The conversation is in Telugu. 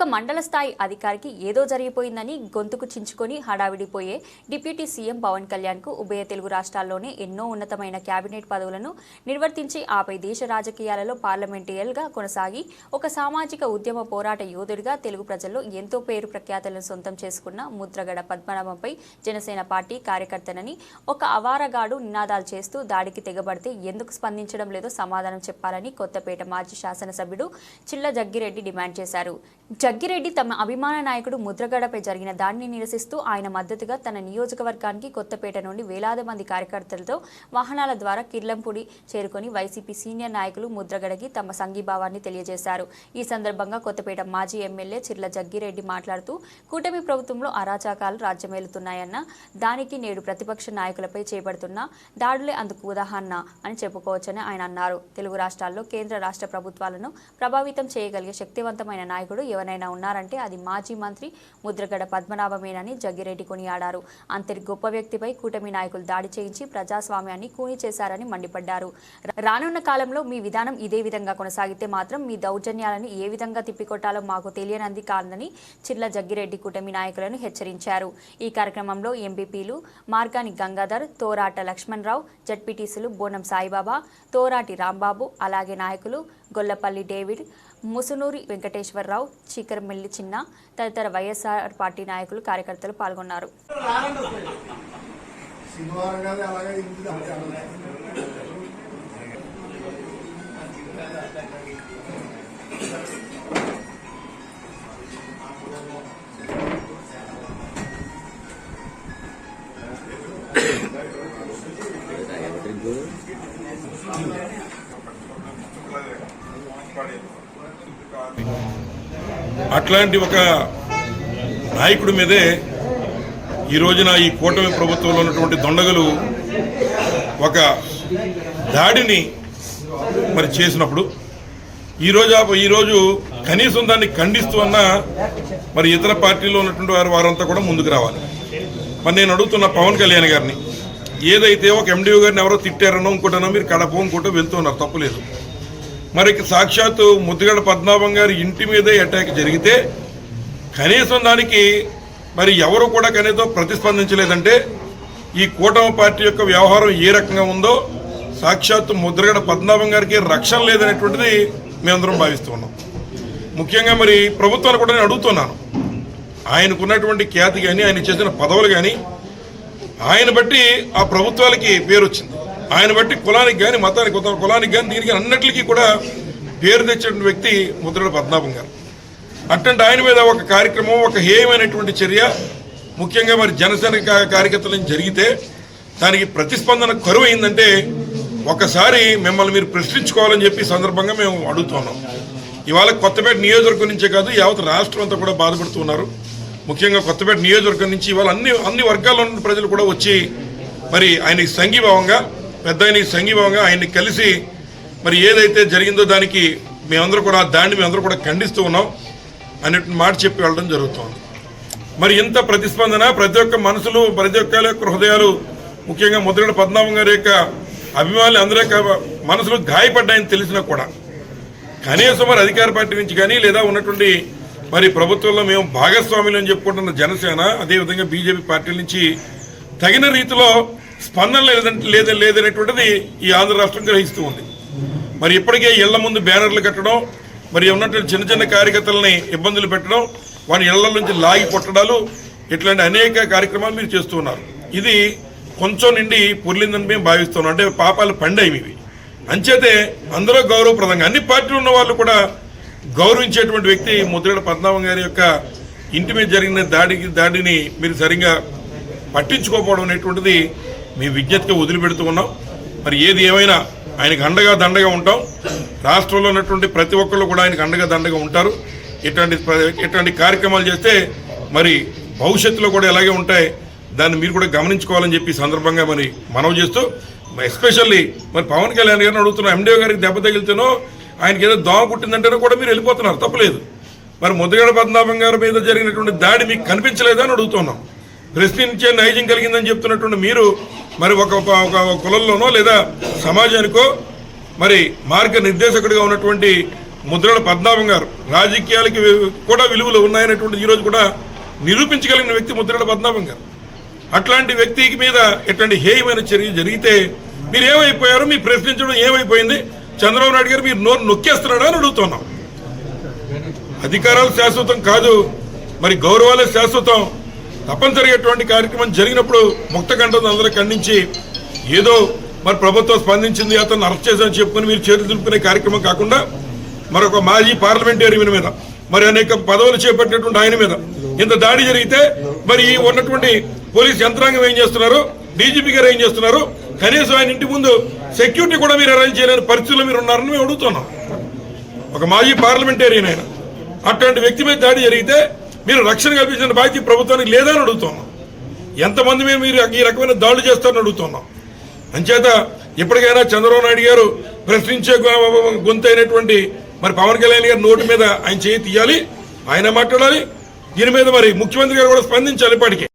ఒక మండల స్థాయి అధికారికి ఏదో జరిగిపోయిందని గొంతుకు చించుకొని హడావిడిపోయే డిప్యూటీ సీఎం పవన్ కళ్యాణ్కు ఉభయ తెలుగు రాష్ట్రాల్లోనే ఎన్నో ఉన్నతమైన కేబినెట్ పదవులను నిర్వర్తించి ఆపై దేశ రాజకీయాలలో పార్లమెంటేరియల్గా కొనసాగి ఒక సామాజిక ఉద్యమ పోరాట యోధుడిగా తెలుగు ప్రజల్లో ఎంతో పేరు ప్రఖ్యాతలను సొంతం చేసుకున్న ముద్రగడ పద్మనాభంపై జనసేన పార్టీ కార్యకర్తనని ఒక అవారగాడు నినాదాలు చేస్తూ దాడికి తెగబడితే ఎందుకు స్పందించడం లేదో సమాధానం చెప్పాలని కొత్తపేట మాజీ శాసనసభ్యుడు చిల్ల జగ్గిరెడ్డి డిమాండ్ చేశారు. జగ్గిరెడ్డి తమ అభిమాన నాయకుడు ముద్రగడపై జరిగిన దాడిని నిరసిస్తూ ఆయన మద్దతుగా తన నియోజకవర్గానికి కొత్తపేట నుండి వేలాది మంది కార్యకర్తలతో వాహనాల ద్వారా కిర్లంపూడి చేరుకొని వైసీపీ సీనియర్ నాయకులు ముద్రగడకి తమ సంఘీభావాన్ని తెలియజేశారు. ఈ సందర్భంగా కొత్తపేట మాజీ ఎమ్మెల్యే చిర్ల జగ్గిరెడ్డి మాట్లాడుతూ కూటమి ప్రభుత్వంలో అరాచకాలు రాజ్యమేలుతున్నాయన్న దానికి నేడు ప్రతిపక్ష నాయకులపై చేపడుతున్న దాడులే అందుకు ఉదాహరణ అని చెప్పుకోవచ్చని ఆయన అన్నారు. తెలుగు రాష్ట్రాల్లో కేంద్ర రాష్ట్ర ప్రభుత్వాలను ప్రభావితం చేయగలిగే శక్తివంతమైన నాయకుడు ఎవరైనా ఉన్నారంటే అది మాజీ మంత్రి ముద్రగడ పద్మనాభమేనని జగ్గిరెడ్డి కొనియాడారు. అంతటి గొప్ప వ్యక్తిపై కూటమి నాయకులు దాడి చేయించి ప్రజాస్వామ్యాన్ని కూని చేశారని మండిపడ్డారు. రానున్న కాలంలో మీ విధానం ఇదే విధంగా కొనసాగితే మాత్రం మీ దౌర్జన్యాలను ఏ విధంగా తిప్పికొట్టాలో మాకు తెలియనంది కాదని చిర్ల జగ్గిరెడ్డి కూటమి నాయకులను హెచ్చరించారు. ఈ కార్యక్రమంలో ఎంపీపీలు మార్గాని గంగాధర్ తోరాట లక్ష్మణరావు జడ్పీటీసీలు బోనం సాయిబాబా తోరాటి రాంబాబు అలాగే నాయకులు గొల్లపల్లి డేవిడ్ ముసునూరి వెంకటేశ్వరరావు చీకరమిల్లి చిన్న తదితర వైఎస్ఆర్ పార్టీ నాయకులు కార్యకర్తలు పాల్గొన్నారు. అలాగే ఇంటి అట్లాంటి ఒక నాయకుడి మీదే ఈ రోజున ఈ కూటమి ప్రభుత్వంలో ఉన్నటువంటి దొండగలు ఒక దాడిని మరి చేసినప్పుడు ఈరోజు ఈరోజు కనీసం దాన్ని ఖండిస్తూ అన్న మరి ఇతర పార్టీలో ఉన్నటువంటి వారు వారంతా కూడా ముందుకు రావాలి. మరి నేను అడుగుతున్న పవన్ కళ్యాణ్ గారిని ఏదైతే ఒక ఎండిఓ గారిని ఎవరో తిట్టారనో ఇంకోటనో మీరు కడప ఇంకోటో వెళ్తున్నారు తప్పులేదు మరి సాక్షాత్తు ముద్దుగడ పద్మనాభం గారి ఇంటి మీదే అటాక్ జరిగితే కనీసం దానికి మరి ఎవరు కూడా కనీసం ప్రతిస్పందించలేదంటే ఈ కూటమి పార్టీ యొక్క వ్యవహారం ఏ రకంగా ఉందో సాక్షాత్తు ముద్రగడ పద్మనాభం గారికి రక్షణ లేదనేటువంటిది మేమందరం భావిస్తున్నాం ముఖ్యంగా మరి ప్రభుత్వాన్ని కూడా నేను అడుగుతున్నాను. ఆయనకున్నటువంటి ఖ్యాతి కానీ ఆయన చేసిన పదవులు కానీ ఆయన బట్టి ఆ ప్రభుత్వాలకి పేరు వచ్చింది ఆయన బట్టి కులానికి కానీ మతానికి కులానికి కానీ దీనికి అన్నిటికీ కూడా పేరు తెచ్చిన వ్యక్తి ముద్రడు పద్మనాభం గారు. అట్లాంటి ఆయన మీద ఒక కార్యక్రమం ఒక హేయమైనటువంటి చర్య ముఖ్యంగా మరి జనసేన కార్యకర్తలను కార్యకర్తల నుంచి జరిగితే దానికి ప్రతిస్పందన కరువు అయిందంటే ఒకసారి మిమ్మల్ని మీరు ప్రశ్నించుకోవాలని చెప్పి సందర్భంగా మేము అడుగుతున్నాం ఇవాళ కొత్తపేట నియోజకవర్గం నుంచే కాదు యావత్ రాష్ట్రం అంతా కూడా బాధపడుతున్నారు ముఖ్యంగా కొత్తపేట నియోజకవర్గం నుంచి ఇవాళ అన్ని అన్ని వర్గాల్లో ఉన్న ప్రజలు కూడా వచ్చి మరి ఆయనకి సంఘీభావంగా పెద్ద ఆయనకి సంఘీభావంగా ఆయన్ని కలిసి మరి ఏదైతే జరిగిందో దానికి మేమందరూ కూడా దాన్ని మేమందరూ కూడా ఖండిస్తూ ఉన్నాం అన్నట్టు మాట చెప్పి వెళ్ళడం జరుగుతోంది. మరి ఇంత ప్రతిస్పందన ప్రతి ఒక్క మనసులు ప్రతి ఒక్క యొక్క హృదయాలు ముఖ్యంగా ముద్రగడ పద్మనాభం గారి యొక్క అభిమానులు అందరూ యొక్క మనసులు గాయపడ్డాయని తెలిసినా కూడా కనీసం మరి అధికార పార్టీ నుంచి కానీ లేదా ఉన్నటువంటి మరి ప్రభుత్వంలో మేము భాగస్వాములు అని చెప్పుకుంటున్న జనసేన అదేవిధంగా బీజేపీ పార్టీల నుంచి తగిన రీతిలో స్పందన లేదంటే లేదా లేదనేటువంటిది ఈ ఆంధ్ర రాష్ట్రం గ్రహిస్తూ ఉంది. మరి ఇప్పటికే ఇళ్ళ ముందు బ్యానర్లు కట్టడం మరి ఉన్నటువంటి చిన్న చిన్న కార్యకర్తలని ఇబ్బందులు పెట్టడం వారి ఇళ్ళ నుంచి లాగి కొట్టడాలు ఇట్లాంటి అనేక కార్యక్రమాలు మీరు చేస్తున్నారు ఇది కొంచెం నిండి పొర్లిందని మేము భావిస్తున్నాం. అంటే పాపాలు పండాయి ఇవి అంచేతే అందరూ గౌరవప్రదంగా అన్ని పార్టీలు ఉన్న వాళ్ళు కూడా గౌరవించేటువంటి వ్యక్తి ముద్రగడ పద్మనాభం గారి యొక్క ఇంటి మీద జరిగిన దాడికి దాడిని మీరు సరిగా పట్టించుకోకపోవడం అనేటువంటిది మీ విజ్ఞతగా వదిలిపెడుతూ ఉన్నాం. మరి ఏది ఏమైనా ఆయనకు అండగా దండగా ఉంటాం. రాష్ట్రంలో ఉన్నటువంటి ప్రతి ఒక్కళ్ళు కూడా ఆయనకు అండగా దండగా ఉంటారు. ఇట్లాంటి ఇట్లాంటి కార్యక్రమాలు చేస్తే మరి భవిష్యత్తులో కూడా ఎలాగే ఉంటాయి దాన్ని మీరు కూడా గమనించుకోవాలని చెప్పి సందర్భంగా మరి మనవి చేస్తూ ఎస్పెషల్లీ మరి పవన్ కళ్యాణ్ గారిని అడుగుతున్నాం ఎండిఓ గారికి దెబ్బ తగిలితేనో ఆయనకి ఏదో దోమ పుట్టిందంటేనో కూడా మీరు వెళ్ళిపోతున్నారు. తప్పలేదు. మరి ముద్దగడ పద్మనాభం గారి మీద జరిగినటువంటి దాడి మీకు కనిపించలేదా అని అడుగుతున్నాం. ప్రశ్నించే నైజం కలిగిందని చెప్తున్నటువంటి మీరు మరి ఒక ఒక కులంలోనో లేదా సమాజానికో మరి మార్గ నిర్దేశకుడిగా ఉన్నటువంటి ముద్రల పద్మనాభం గారు రాజకీయాలకి కూడా విలువలు ఉన్నాయనేటువంటి ఈరోజు కూడా నిరూపించగలిగిన వ్యక్తి ముద్రల పద్మనాభం గారు. అట్లాంటి వ్యక్తికి మీద ఎట్లాంటి హేయమైన చర్య జరిగితే మీరు ఏమైపోయారు మీ ప్రశ్నించడం ఏమైపోయింది? చంద్రబాబు నాయుడు గారు మీరు నోరు నొక్కేస్తున్నాడా అని అడుగుతున్నాం. అధికారాలు శాశ్వతం కాదు. మరి గౌరవాలే శాశ్వతం. తప్పనిసరిగటువంటి కార్యక్రమం జరిగినప్పుడు ముక్త కంఠం అందరూ ఖండించి ఏదో మరి ప్రభుత్వం స్పందించింది అతను అరెస్ట్ చేశామని చెప్పుకొని మీరు చేతులు దులుపుకునే కార్యక్రమం కాకుండా మరొక మాజీ పార్లమెంటేరియన్ మీద మరి అనేక పదవులు చేపట్టినటువంటి ఆయన మీద. ఇంత దాడి జరిగితే మరి ఈ ఉన్నటువంటి పోలీస్ యంత్రాంగం ఏం చేస్తున్నారు? డీజీపీ గారు ఏం చేస్తున్నారు? కనీసం ఆయన ఇంటి ముందు సెక్యూరిటీ కూడా మీరు అరేంజ్ చేయలేని పరిస్థితుల్లో మీరు ఉన్నారని మేము అడుగుతున్నాం. ఒక మాజీ పార్లమెంటేరియన్ ఆయన. అట్లాంటి వ్యక్తి మీద దాడి జరిగితే మీరు రక్షణ కల్పించిన బాధ్యత ప్రభుత్వానికి లేదని అడుగుతున్నాం. ఎంతమంది మీద మీరు ఈ రకమైన దాడులు చేస్తారని అడుగుతున్నాం. అంచేత ఇప్పటికైనా చంద్రబాబు నాయుడు గారు ప్రశ్నించే గొ- గొంతు అయినటువంటి మరి పవన్ కళ్యాణ్ గారి నోటి మీద ఆయన చేయి తీయాలి ఆయన మాట్లాడాలి. దీని మీద మరి ముఖ్యమంత్రి గారు కూడా స్పందించాలి ఇప్పటికే.